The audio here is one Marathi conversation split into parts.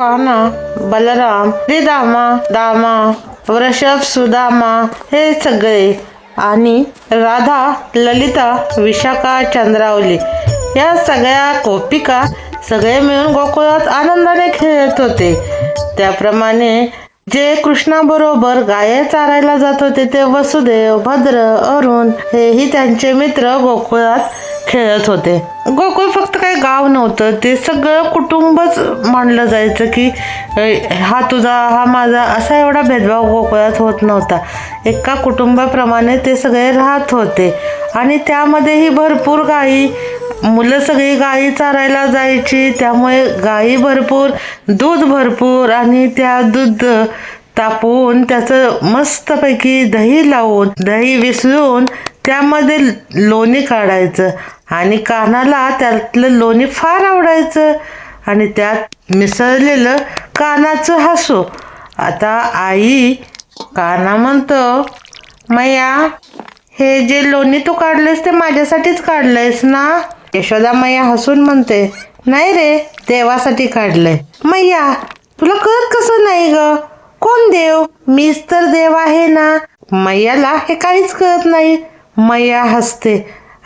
काना बलराम श्रीदामा दामा वृषभ सुदामा हे सगळे. आणि राधा ललिता विशाखा चंद्रावली. या सगळ्या कोपिका सगळे मिळून गोकुळात आनंदाने खेळत होते. त्याप्रमाणे जे कृष्णाबरोबर गाये चारायला जात होते ते वसुदेव भद्र अरुण हेही त्यांचे मित्र गोकुळात खेळत होते. गोकुळ फक्त काही गाव नव्हतं. ते सगळं कुटुंबच मानलं जायचं की हा तुझा हा माझा असा एवढा भेदभाव गोकुळात होत नव्हता. एका कुटुंबाप्रमाणे ते सगळे राहत होते. आणि त्यामध्येही भरपूर गायी मुलं सगळी गायी चारायला जायची. त्यामुळे गायी भरपूर दूध भरपूर आणि त्या दूध तापवून त्याचं मस्तपैकी दही लावून दही विसळून त्यामध्ये लोणी काढायचं. आणि कानाला त्यातलं लोणी फार आवडायचं. आणि त्यात मिसळलेलं कानाचं हसू. आता आई काना म्हणतो मैया हे जे लोणी तू काढलंयस ते माझ्यासाठीच काढलंयस ना? यशोदा मैया हसून म्हणते नाही रे देवासाठी काढलंय. मैया तुला कळत कसं नाही ग? कोण देव? मीच तर देव आहे ना? मैयाला हे काहीच कळत नाही. मैया हसते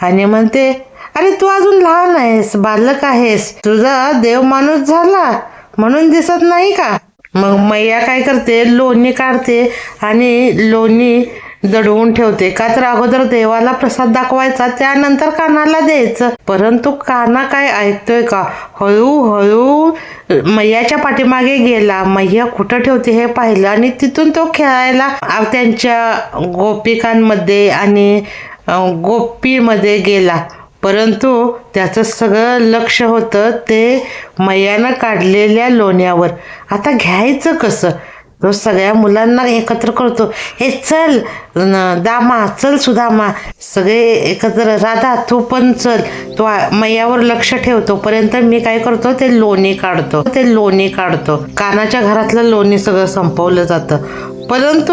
आणि म्हणते अरे तू अजून लहान आहेस बालक आहेस. तुझा देव माणूस झाला म्हणून दिसत नाही का? मग मैया काय करते? लोणी काढते आणि लोणी दडवून ठेवते. का तर अगोदर देवाला प्रसाद दाखवायचा त्यानंतर कानाला द्यायचं. परंतु काना काय ऐकतोय का? हळूहळू मैयाच्या पाठीमागे गेला. मैया कुठं ठेवते हे पाहिलं आणि तिथून तो खेळायला त्यांच्या गोपिकांमध्ये आणि गोपीमध्ये गेला. परंतु त्याचं सगळं लक्ष होतं ते मैयानं काढलेल्या लोण्यावर. आता घ्यायचं कसं? तो सगळ्या मुलांना एकत्र करतो. हे चल न- दामा चल सुदामा. सगळे एकत्र राधा तू पण चल. तो मैयावर लक्ष ठेवतो पर्यंत मी काय करतो? ते लोणी काढतो. ते लोणी काढतो. कानाच्या घरातलं लोणी सगळं संपवलं जातं. परंतु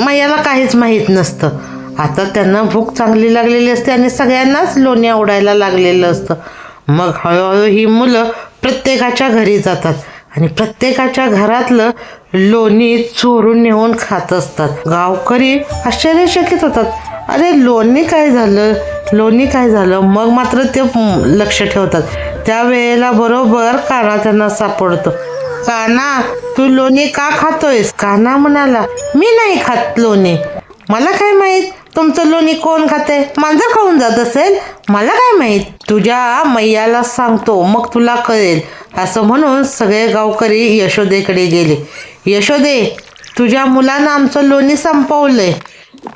मैयाला काहीच माहीत नसतं. आता त्यांना भूक चांगली लागलेली असते आणि सगळ्यांनाच लोणी आवडायला लागलेलं असतं. मग हळूहळू ही मुलं प्रत्येकाच्या घरी जातात आणि प्रत्येकाच्या घरातलं लोणी चोरून नेऊन खात असतात. गावकरी आश्चर्यचकित होतात. अरे लोणी काय झालं? लोणी काय झालं? मग मात्र ते लक्ष ठेवतात. त्यावेळेला बरोबर काना त्यांना सापडतो. काना तू लोणी का खातोयस? काना म्हणाला मी नाही खात लोणी. मला काय माहीत? तुमचं लोणी कोण खाते? मांजर खाऊन जात असेल. मला काय माहीत? तुझ्या मैयाला सांगतो मग तुला कळेल. असं म्हणून सगळे गावकरी यशोदेकडे गेले. यशोदे तुझ्या मुलानं आमचं लोणी संपवलंय.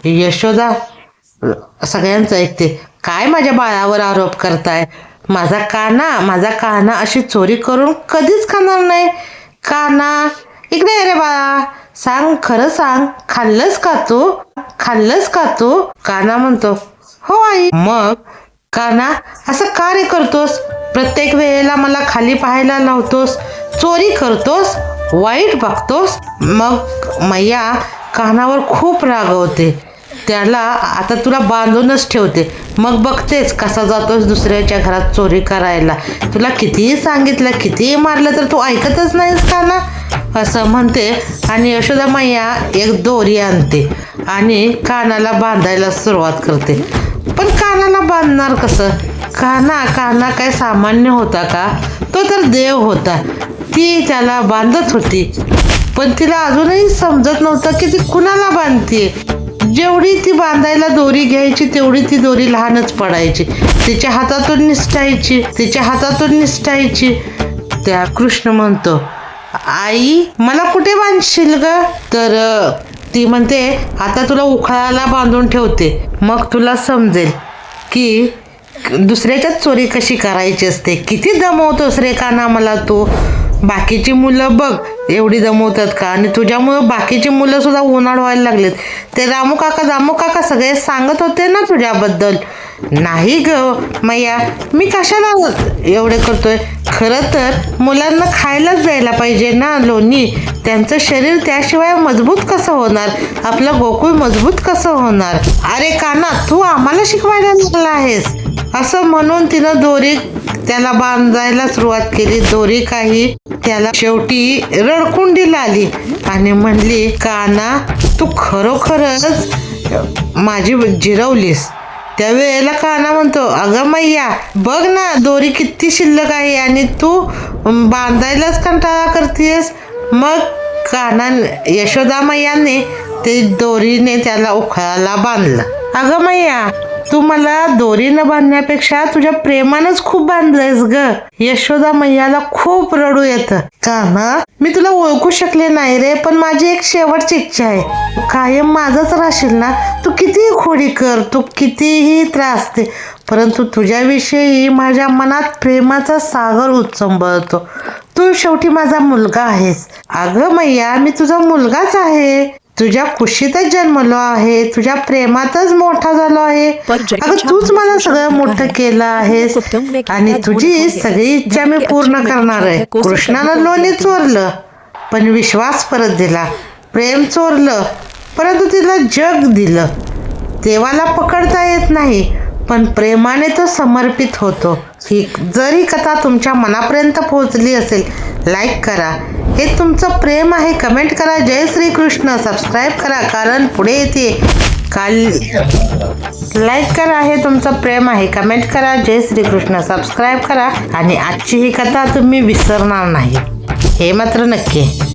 यशोदा सगळ्यांचं ऐकते. काय माझ्या बाळावर आरोप करताय? माझा काना माझा काना अशी चोरी करून कधीच खाणार नाही. काना इकडे ये रे बाळा. सांग खरं सांग. खाल्लंस का तू? खाल्लंस का तू? काना म्हणतो हो आई. मग काना असं का रे करतोस? प्रत्येक वेळेला मला खाली पाहायला लावतोस? चोरी करतोस? वाईट बघतोस? मग मैया कानावर खूप रागवते त्याला आता तुला बांधूनच ठेवते. मग बघतेच कसा जातोस दुसऱ्याच्या घरात चोरी करायला. तुला कितीही सांगितलं कितीही मारलं तर तू ऐकतच नाहीस का ना असं म्हणते. आणि यशोदा मैया एक दोरी आणते आणि कानाला बांधायला सुरुवात करते. पण कानाला बांधणार कसं? काना काना काय सामान्य होता का? तो तर देव होता. ती त्याला बांधत होती. पण तिला अजूनही समजत नव्हतं की ती कुणाला बांधते जेवढी ती बांधायला दोरी घ्यायची तेवढी ती दोरी लहानच पडायची. तिच्या हातातून निसटायची तिच्या हातातून निसटायची. त्या कृष्ण म्हणतो आई मला कुठे बांधशील ग? तर ती म्हणते आता तुला उखाळाला बांधून ठेवते. मग तुला समजेल की दुसऱ्याच्याच चोरी कशी करायची असते? किती दमवतोस रे काना मला तू? बाकीची मुलं बघ एवढी दमवतात का? आणि तुझ्यामुळं बाकीची मुलं सुद्धा उन्हाळ व्हायला लागलेत. ते रामू काका दामू काका सगळे सांगत होते ना तुझ्याबद्दल. नाही ग मैया मी कशाला एवढे करतोय? खरं तर मुलांना खायलाच द्यायला पाहिजे ना लोणी? त्यांचं शरीर त्याशिवाय मजबूत कसं होणार? आपलं गोकुळ मजबूत कसं होणार? अरे काना तू आम्हाला शिकवायला लागला आहेस. असं म्हणून तिनं दोरी त्याला बांधायला सुरुवात केली. दोरी काही त्याला शेवटी रडकुंडीला आली आणि म्हणली काना तू खरोखरच माझी जिरवलीस. त्यावेळेला काना म्हणतो अगं मैया बघ ना दोरी किती शिल्लक आहे आणि तू बांधायलाच कंटाळा करतेस. मग काना यशोदा मैयाने ते दोरीने त्याला उखळाला बांधलं. अगं मैया तू मला दोरीनं बांधण्यापेक्षा तुझ्या प्रेमानच खूप बांधलंयस ग. यशोदा मैयाला खूप रडू येतं. का ना? मी तुला ओळखू शकले नाही रे पण माझी एक शेवटची इच्छा आहे. कायम माझच राहशील ना? तू कितीही खोडी कर तू कितीही त्रास दे परंतु तुझ्याविषयी माझ्या मनात प्रेमाचा सागर उत्संबळतो तू शेवटी माझा मुलगा आहेस. अगं मैया मी तुझा मुलगाच आहे. तुझ्या कुशीतच जन्मलो आहे तुझ्या प्रेमातच मोठा झालो आहे. अगं तूच मला सगळं मोठं केलं आहेस. आणि तुझी सगळी इच्छा मी पूर्ण करणार आहे. कृष्णानं लोणी चोरलं पण विश्वास परत दिला. प्रेम चोरलं परंतु तिला जग दिलं. देवाला पकडता येत नाही पण प्रेमाने तो समर्पित होतो. ही जर कथा तुमच्या मनापर्यंत पोहोचली असेल लाईक करा. हे तुमचं प्रेम आहे कमेंट करा. जय श्री कृष्ण सबस्क्राईब करा कारण पुढे येते. काल लाईक करा हे तुमचं प्रेम आहे. कमेंट करा. जय श्री कृष्ण सबस्क्राईब करा. आणि आजची ही कथा तुम्ही विसरणार नाही. हे मात्र नक्की